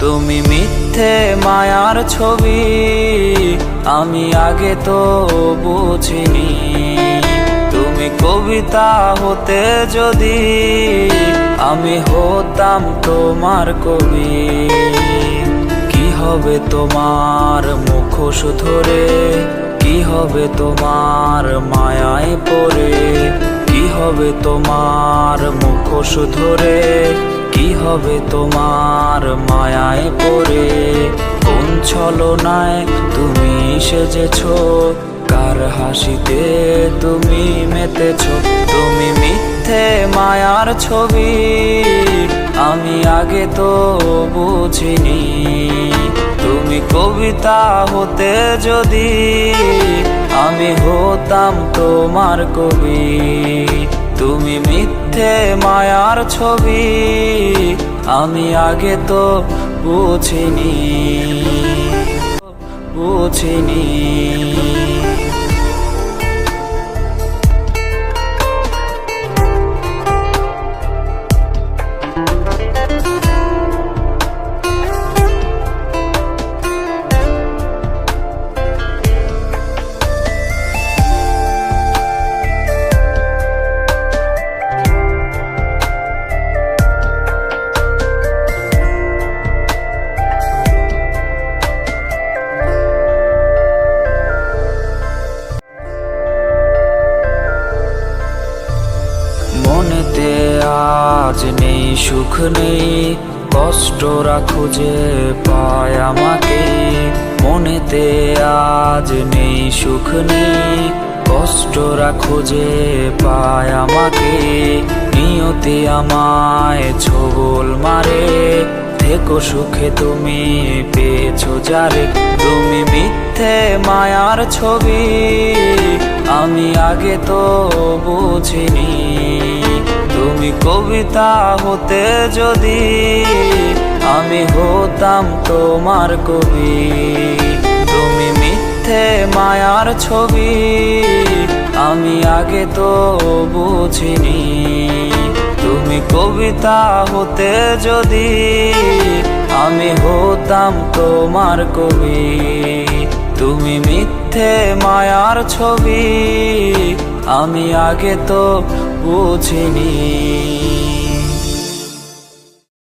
তুমি মিথ্যে মায়ার ছবি, আমি আগে তো বুঝিনি। তুমি কবিতা হতে যদি, আমি হতাম তোমার কবি। কি হবে তোমার মুখোশ ধরে? কি হবে তোমার মায়ায় পড়ে? কি হবে তোমার মুখোশ ধরে? কি হবে তোমার মায়ায় পড়ে? কোন ছলনায় তুমি সেজেছ? কার হাসিতে তুমি মেতেছ? তুমি মিথ্যে মায়ার ছবি, আমি আগে তো বুঝিনি। তুমি কবিতা হতে যদি, আমি হতাম তোমার কবি। তুমি মিথ্যে মায়ার ছবি আমি আগে তো বুঝিনি বুঝিনি। আজ নেই, সুখ নেই, কষ্ট কষ্টরা খুঁজে পায় আমাকে। মনেতে আজ নেই, সুখ নেই, কষ্ট কষ্টরা খুঁজে পায় আমাকে। নিয়তি আমায় ছবল মারে, থেকো সুখে তুমি পেয়েছ যারে। তুমি মিথ্যে মায়ার ছবি, আমি আগে তো বুঝিনি। তুমি কবিতা হতে যদি আমি হতাম তোমার কবি। তুমি মিথ্যে মায়ার ছবি, আমি আগে তো বুঝিনি। তুমি কবিতা হতে যদি আমি হতাম তোমার কবি। তুমি মিথ্যে মায়ার ছবি, আমি আগে তো বুঝিনি।